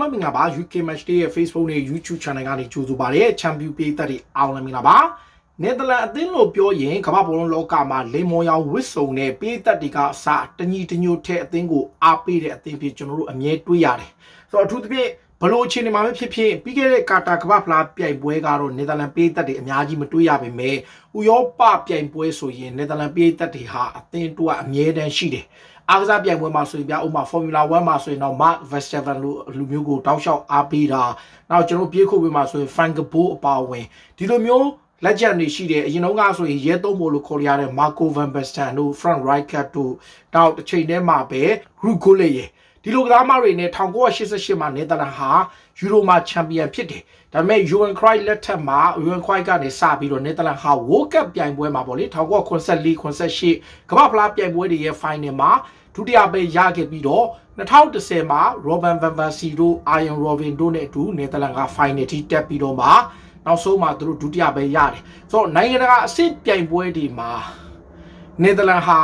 လုံးပဲမင်္ဂလာပါ UK Match Day ရဲ့ Facebook နဲ့ YouTube Channel ကနေကြိုဆိုပါရစေချန်ပီယံပေးသက်တွေအားလုံးမင်္ဂလာပါနယ်သာလန်အသင်းလို့ပြောရင်ကမ္ဘာဘောလုံးလောကမှာလိမ္မော်ရောင်ဝစ်စုံနဲ့ပေးသက်တွေကအစတညီတညိုထဲအသင်းကိုအားပေးတဲ့အသင်းဖြစ်ကျွန်တော်တို့အမြဲတွေးရတယ်ဆိုတော့အထူးသဖြင့်ဘလို့အခြေအနေမှာပဲဖြစ်ဖြစ်ပြီးခဲ့တဲ့ကာတာကမ္ဘာဖလားပြိုင်ပွဲကတော့နယ်သာလန်ပေးသက်တွေအများကြီးမတွေးရပါပဲဥရောပပြိုင်ပွဲဆိုရင်နယ်သာလန်ပေးသက်တွေဟာအသင်းတို့ကအမြဲတမ်းရှိတယ် အားကစားပြိုင်ပွဲမှာဆိုရင်ပြဥပမာ Formula 1မှာဆိုရင်တော့ Mark Verstappen လို့လူမျိုးကိုတောက်လျှောက်အားပေးတာနောက်ကျွန်တော်ပြေးခုပ်ပေးမှာဆိုရင် Frank Bow အပါအဝင်ဒီလိုမျိုးလက်ကျန်တွေရှိတယ်အရင်တော့ကဆိုရင်ရဲသုံးဖို့လို့ခေါ်ရတဲ့ Marco van Basten တို့ Frank Rijkaard တို့နောက်တစ်ချိန်တည်းမှာပဲ Ruud Gullit ရေ ဒီလိုကစားမတွေနဲ့1988မှာနယ်သာလန်ဟာယူရိုမှာချန်ပီယံဖြစ်တယ်ဒါပေမဲ့ Johan Cruyff လက်ထက်မှာ Johan Cruyff ကနေစပြီးတော့နယ်သာလန်ဟာ World Cup ပြိုင်ပွဲမှာပေါ့လေ1994 98ကမ္ဘာဖလားပြိုင်ပွဲတွေရဲ့ final မှာဒုတိယပဲရခဲ့ပြီးတော့2010မှာ Robin van Persie တို့ Arjen Robben တို့နဲ့အတူနယ်သာလန်က final ထိတက်ပြီးတော့မှနောက်ဆုံးမှာသူတို့ဒုတိယပဲရတယ်ဆိုတော့နိုင်ငံတကာအဆင့်ပြိုင်ပွဲတွေမှာနယ်သာလန်ဟာ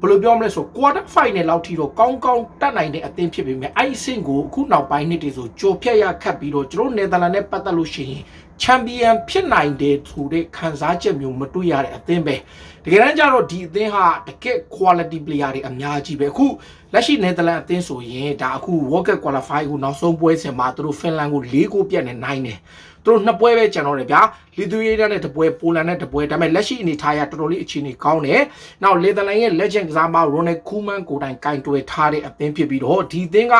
ဘယ်လိုပြောမလဲဆို quarter final လောက်ထိတော့ကောင်းကောင်းတက်နိုင်တဲ့အသင်းဖြစ်ပေမဲ့အဲ့ဒီအဆင့်ကိုအခုနောက်ပိုင်းနှစ်တွေဆိုကြိုဖြတ်ရခတ်ပြီးတော့ကျွန်တော်နယ်သာလန်နဲ့ပတ်သက်လို့ရှိရင်ချန်ပီယံဖြစ်နိုင်တယ်ဆိုတဲ့ခံစားချက်မျိုးမတွေ့ရတဲ့အသင်းပဲတကယ်တမ်းကျတော့ဒီအသင်းဟာတကယ် quality player တွေအများကြီးပဲအခုလက်ရှိနယ်သာလန်အသင်းဆိုရင်ဒါအခု World Cup qualify ကိုနောက်ဆုံးပွဲစဉ်မှာသူတို့ဖင်လန်ကို၄ဂိုးပြတ်နေနိုင်တယ် သူတို့နှစ်ပွဲပဲကျန်တော့တယ်ဗျာလီသူယေးနဲ့တပွဲပိုလန်နဲ့တပွဲဒါပေမဲ့လက်ရှိအနေထားရတော်တော်လေးအခြေအနေကောင်းတယ်နောက်လေသလန်ရဲ့ legend ကစားမရိုနယ်ခူးမန်ကိုတိုင်ကင်တွယ်ထားတဲ့အသင်းဖြစ်ပြီးတော့ဒီအသင်းက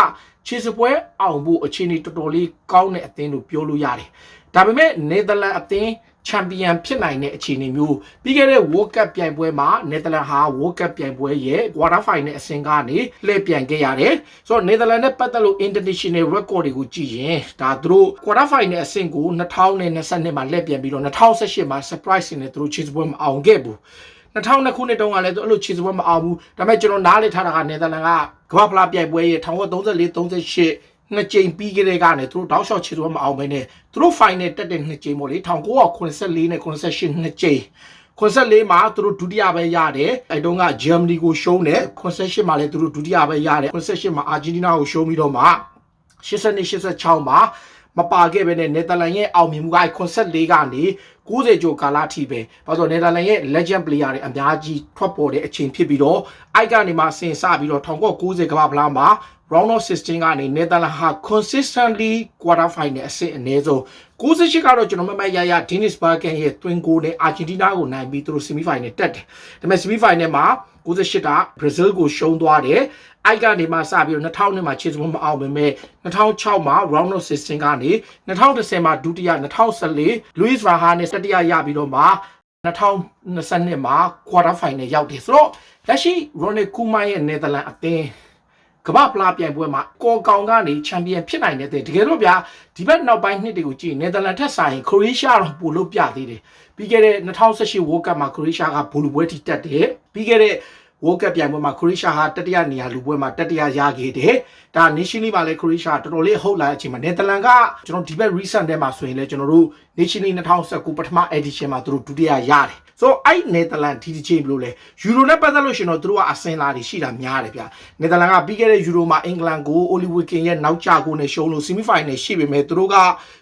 ခြေစပွဲအောင်ဖို့အခြေအနေတော်တော်လေးကောင်းတဲ့အသင်းလို့ပြောလို့ရတယ်ဒါပေမဲ့နယ်သာလန်အသင်း ချန်ပီယံဖြစ်နိုင်တဲ့အခြေအနေမျိုးပြီးခဲ့တဲ့ World Cup ပြိုင်ပွဲမှာနယ်သာလန်ဟာ World Cup ပြိုင်ပွဲရဲ့ Quarter Final အဆင့်ကနေလှည့်ပြန်ခဲ့ရတယ်။ဆိုတော့နယ်သာလန်နဲ့ပတ်သက်လို့ International Record တွေကိုကြည့်ရင်ဒါသူတို့ Quarter Final အဆင့်ကို2022မှာလှည့်ပြန်ပြီးတော့2018မှာ surprise နဲ့သူတို့ chase ပွဲမအောင်ခဲ့ဘူး။2000ခုနှစ်တုန်းကလည်းသူအဲ့လိုခြေစပွဲမအောင်ဘူးဒါပေမဲ့ကျွန်တော်နားလေထားတာကနယ်သာလန်ကကမ္ဘာဖလားပြိုင်ပွဲရဲ့1934 38 နှစ်ကြိမ်ပြီးကြတဲ့ကနေသူတို့တောက်လျှောက်ခြေစပွဲမအောင်ဘဲနဲ့သူတို့ final တက်တဲ့နှစ်ကြိမ်ပေါ့လေ1984နဲ့88နှစ်ကြိမ်84မှာသူတို့ဒုတိယပဲရတယ်အဲတုန်းကဂျာမနီကိုရှုံးတယ်88မှာလည်းသူတို့ဒုတိယပဲရတယ်88မှာအာဂျင်တီးနားကိုရှုံးပြီးတော့မှ82 86မှာမပါခဲ့ပဲနဲ့နယ်သာလန်ရဲ့အောင်မြင်မှုက84ကနေ90ကျော်ကာလအထိပဲဘာလို့နယ်သာလန်ရဲ့ legend player တွေအများကြီးထွက်ပေါ်တဲ့အချိန်ဖြစ်ပြီးတော့အိုက်ကနေမှဆင်စပြီးတော့1990ကမ္ဘာဖလားမှာ round of 16ကနေနယ်သာလန်ဟာ consistently quarter final အဆင့်အနည်းဆုံး68ကတော့ကျွန်တော်မမရရ Dennis Bergkamp ရဲ့ twin goal နဲ့ Argentina ကိုနိုင်ပြီးသူတို့ semi final တက်တယ်ဒါပေမဲ့ semi final မှာ68က Brazil ကိုရှုံးသွားတယ်အိုက်ကနေမှစပြီးတော့2000နှစ်မှာခြေစမမအောင်ပေမဲ့2006မှာ round of 16ကနေ2010မှာဒုတိယ2014 Luis Raha နဲ့တတိယရပြီးတော့မှ2022မှာ quarter final ရောက်တယ်ဆိုတော့လက်ရှိ Ronald Koeman ရဲ့ Netherlands အသင်း ကမ္ဘာဖလားပြိုင်ပွဲမှာကော်ကောင်ကနေချန်ပီယံဖြစ်နိုင်တဲ့တကယ်တော့ဗျာဒီဘက်နောက်ပိုင်းနှစ်တွေကိုကြည့်နယ်သာလန်ထက်ဆိုင်ခရိုအေးရှားတော့ပိုလို့ပြသေးတယ်ပြီးခဲ့တဲ့2018 World Cup မှာခရိုအေးရှားကဘူလူပွဲထိတက်တယ်ပြီးခဲ့တဲ့ World Cup ပြိုင်ပွဲမှာခရိုအေးရှားဟာတတိယနေရာလူပွဲမှာတတိယရခဲ့တယ်ဒါ Nation League မှာလည်းခရိုအေးရှားတော်တော်လေးဟုတ်လာတဲ့အချိန်မှာနယ်သာလန်ကကျွန်တော်ဒီဘက် recent ထဲမှာဆိုရင်လည်းကျွန်တော်တို့ Nation League 2019ပထမ edition မှာသူတို့ဒုတိယရတယ် ဆိုတော့အဲ့နယ်သာလန်ဒီဒီချိန်ဘလို့လဲယူရိုနဲ့ပတ်သက်လို့ရှင်တော့သူတို့ကအစင်လာတွေရှိတာများတယ်ဗျနယ်သာလန်ကပြီးခဲ့တဲ့ယူရိုမှာအင်္ဂလန်ကိုအိုလီဝီကင်ရဲ့နောက်ကျကိုနဲ့ရှုံးလို့ဆီမီဖိုင်နယ်ရှိပေမဲ့သူတို့က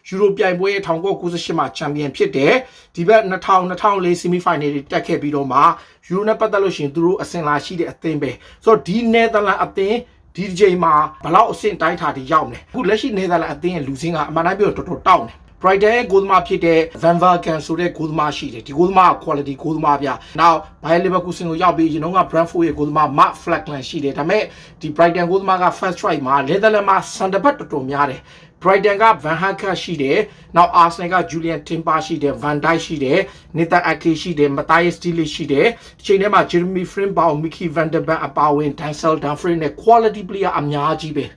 ယူရိုပြိုင်ပွဲ1998မှာချန်ပီယံဖြစ်တယ်ဒီဘက်2000 2004ဆီမီဖိုင်နယ်တွေတက်ခဲ့ပြီးတော့မှယူရိုနဲ့ပတ်သက်လို့ရှင်သူတို့အစင်လာရှိတဲ့အသင်းပဲဆိုတော့ဒီနယ်သာလန်အသင်းဒီဒီချိန်မှာဘလောက်အဆင့်တိုင်းတာတွေရောက်နေအခုလက်ရှိနယ်သာလန်အသင်းရဲ့လူစင်းကအမှန်တိုင်းပြောတော်တော်တောက်နေ Brighton ရဲ့ဂိုးသမားဖြစ်တဲ့ Van Valken ဆိုတဲ့ဂိုးသမားရှိတယ်ဒီဂိုးသမားက quality ဂိုးသမားဗျ။ Now Bayer Leverkusen ကိုရောက်ပြီးရင်တော့ Brentford ရဲ့ဂိုးသမား Mark Fleckland ရှိတယ်ဒါပေမဲ့ဒီ Brighton ဂိုးသမားက first try မှာ Netherlands မှာ center back တော်တော်များတယ် Brighton က Van Haka ရှိတယ်။နောက် Arsenal က Julian Timber ရှိတယ် Van Dijk ရှိတယ် Nathan Ake ရှိတယ် Matthias De Ligt ရှိတယ်။ဒီချိန်ထဲမှာ Jeremy Frimpong, Mickey van der Ven အပါအဝင် Denzel Dumfries နဲ့ quality player အများကြီးပဲ။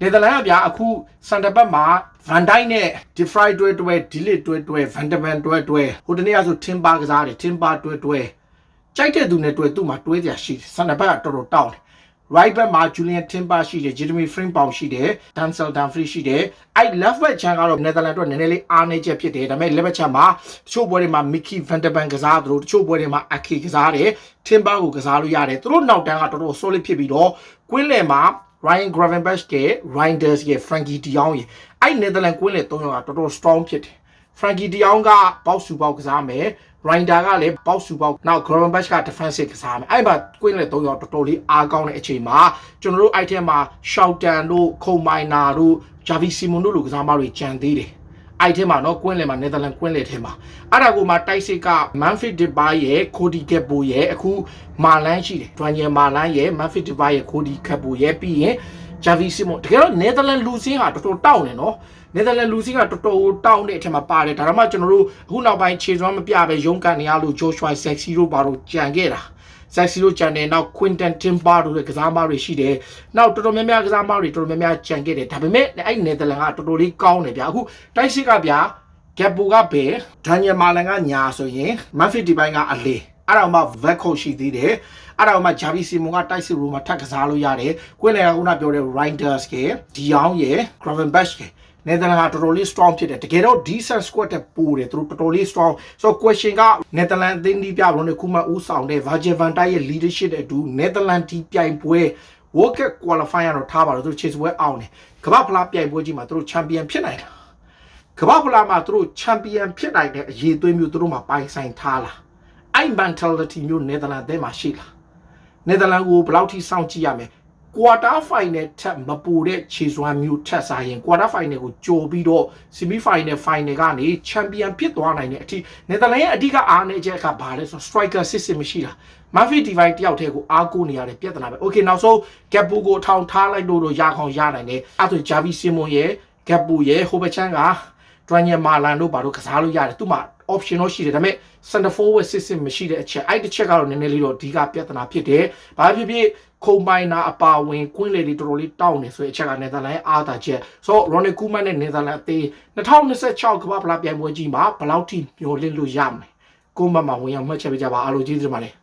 နယ်သာလန်ကဗျာအခု center back မှာ Van Dijk နဲ့ De Vrij တွဲတွဲ De Ligt တွဲတွဲ Van der Ven တွဲတွဲဟိုတနေ့ကဆို Timber ကစားတယ် Timber တွဲတွဲကြိုက်တဲ့သူနဲ့တွဲသူ့မှာတွဲကြရှိတယ် center back ကတော်တော်တောင်းတယ် right back မှာ Julian Timber ရှိတယ် Jeremy Frimpong ရှိတယ် Denzel Dumfries ရှိတယ်အဲ့ left back ချန်ကတော့ Netherlands အတွက်နည်းနည်းလေးအားနည်းချက်ဖြစ်တယ်ဒါပေမဲ့ left back ချန်မှာတချို့ပွဲတွေမှာ Mickey van der Ven ကစားသလိုတချို့ပွဲတွေမှာ Ake ကစားတယ် Timber ကိုကစားလို့ရတယ်သူတို့နောက်တန်းကတော်တော် solid ဖြစ်ပြီးတော့ကွင်းလယ်မှာ Ryan Gravenberch ရဲ့ Reinders ရဲ့ Frankie De Jong ရဲ့အဲ့ Netherlands ကွင်းလေ၃ယောက်ကတော်တော် strong ဖြစ်တယ် Frankie De Jong ကပေါက်စုပေါက်ကစားမယ် Reinder ကလည်းပေါက်စုပေါက်နောက် Gravenberch က defensive ကစားမယ်အဲ့မှာကွင်းလေ၃ယောက်တော်တော်လေးအားကောင်းတဲ့အချိန်မှာကျွန်တော်တို့အဲ့ထဲမှာ Shoutan တို့ခုံမိုင်နာတို့ Javi Simon တို့လိုကစားမတွေကြံသေးတယ် အဲ့ထဲမှာနော်ကွင်းလေမှာနယ်သာလန်ကွင်းလေထဲမှာအဲ့ဒါကိုမှတိုက်စစ်ကမန်ဖစ်ဒီဘာရဲ့ခိုဒီကက်ပိုရဲ့အခုမာလန်းရှိတယ်ဒွိုင်ယယ်မာလန်းရဲ့မန်ဖစ်ဒီဘာရဲ့ခိုဒီကက်ပိုရဲ့ပြီးရင်ဂျာဗီစီမွန်တကယ်တော့နယ်သာလန်လူစင်းဟာတော်တော်တောင်းတယ်နော်နယ်သာလန်လူစင်းကတော်တော်တောင်းတဲ့အထက်မှာပါတယ်ဒါတော့မှကျွန်တော်တို့အခုနောက်ပိုင်းခြေစွမ်းမပြပဲရုန်းကန်နေရလို့ဂျိုရှွိုင်ဆက်စီတို့ဘာလို့ကြံခဲ့တာ ဆက်စီလိုချန်တယ်နောက် Quinton Timber တို့ရဲ့ကစားမတွေရှိတယ်။နောက်တော်တော်များများကစားမတွေတော်တော်များများကြံခဲ့တယ်။ဒါပေမဲ့အဲ့နယ်သာလန်ကတော်တော်လေးကောင်းတယ်ဗျာ။အခုတိုက်စစ်ကဗျာဂက်ဘူကဘယ်ဒန်နီယယ်မာလန်ကညာဆိုရင်မန်ဖစ်ဒီပိုင်းကအလေအဲ့တော့မှ vet coach ရှိသေးတယ်။အဲ့တော့မှဂျာဗီစီမွန်ကတိုက်စစ်ရိုမှာထပ်ကစားလို့ရတယ်။ကွင်းလေကခုနပြောတဲ့ Reinders ကဒီအောင်ရဲ့ Gravenberch က နယ်သာလန်ကတော်တော်လေး strong ဖြစ်တယ်တကယ်တော့ decent squad တဲ့ပိုတယ်သူတို့တော်တော်လေး strong so question ကနယ်သာလန်အသင်းဒီပြဘလုံးနဲ့ခုမှဦးဆောင်တဲ့ Virgil van Dijk ရဲ့ leadership တဲ့အတူနယ်သာလန်ဒီပြိုင်ပွဲ World Cup qualifier တော့ထားပါတော့သူတို့ chase ပွဲအောင်တယ်ကမ္ဘာဖလားပြိုင်ပွဲကြီးမှာသူတို့ champion ဖြစ်နိုင်တာကမ္ဘာဖလားမှာသူတို့ champion ဖြစ်နိုင်တဲ့အရေးသွေးမျိုးသူတို့မှာပိုင်ဆိုင်ထားလားအဲ့ mentality မျိုးနယ်သာလန်အသင်းမှာရှိလားနယ်သာလန်ကိုဘယ်လောက်ထိစောင့်ကြည့်ရမလဲ ကွာတာဖိုင်နယ်ထက်မပူတဲ့ခြေစွမ်းမျိုးထက်စားရင်ကွာတာဖိုင်နယ်ကိုကြော်ပြီးတော့ဆီမီဖိုင်နယ်ဖိုင်နယ်ကနေချန်ပီယံဖြစ်သွားနိုင်တဲ့အထိနယ်သာလန်ရဲ့အဓိကအားနည်းချက်ကဘာလဲဆိုတော့ striker စစ်စစ်မရှိတာမဖီဒီဗိုင်တယောက်တည်းကိုအားကိုးနေရတဲ့ပြဿနာပဲ။ Okay နောက်ဆုံး gap ကိုထောင်ထားလိုက်လို့တော့ရခေါင်ရနိုင်တယ်။အဲ့ဒါဆိုဂျာဗီစီမွန်ရဲ့ gap ရဲ့ဟိုဘက်ချန်ကဒွိုင်ယာမာလန်တို့ဘာလို့ကစားလို့ရတယ်သူ့မှာ option တော့ရှိတယ်ဒါပေမဲ့ center forward system မရှိတဲ့အချက်အဲ့တစ်ချက်ကတော့နည်းနည်းလေးတော့အဓိကပြဿနာဖြစ်တယ်။ဘာဖြစ်ဖြစ်ခုံပိုင်နာအပါဝင်ကွင်းလေတွေတော်တော်လေးတောင်းနေဆိုတဲ့အချက်ကနယ်သာလန်ရဲ့အားသာချက်ဆိုတော့ Ronald Koeman နဲ့နယ်သာလန်အသင်း2026ကမ္ဘာဖလားပြိုင်ပွဲကြီးမှာဘယ်လောက်ထိမျှော်လင့်လို့ရမလဲ။ကိုမမဝင်အောင်မှတ်ချက်ပေးကြပါအားလုံးကျေးဇူးတင်ပါတယ်။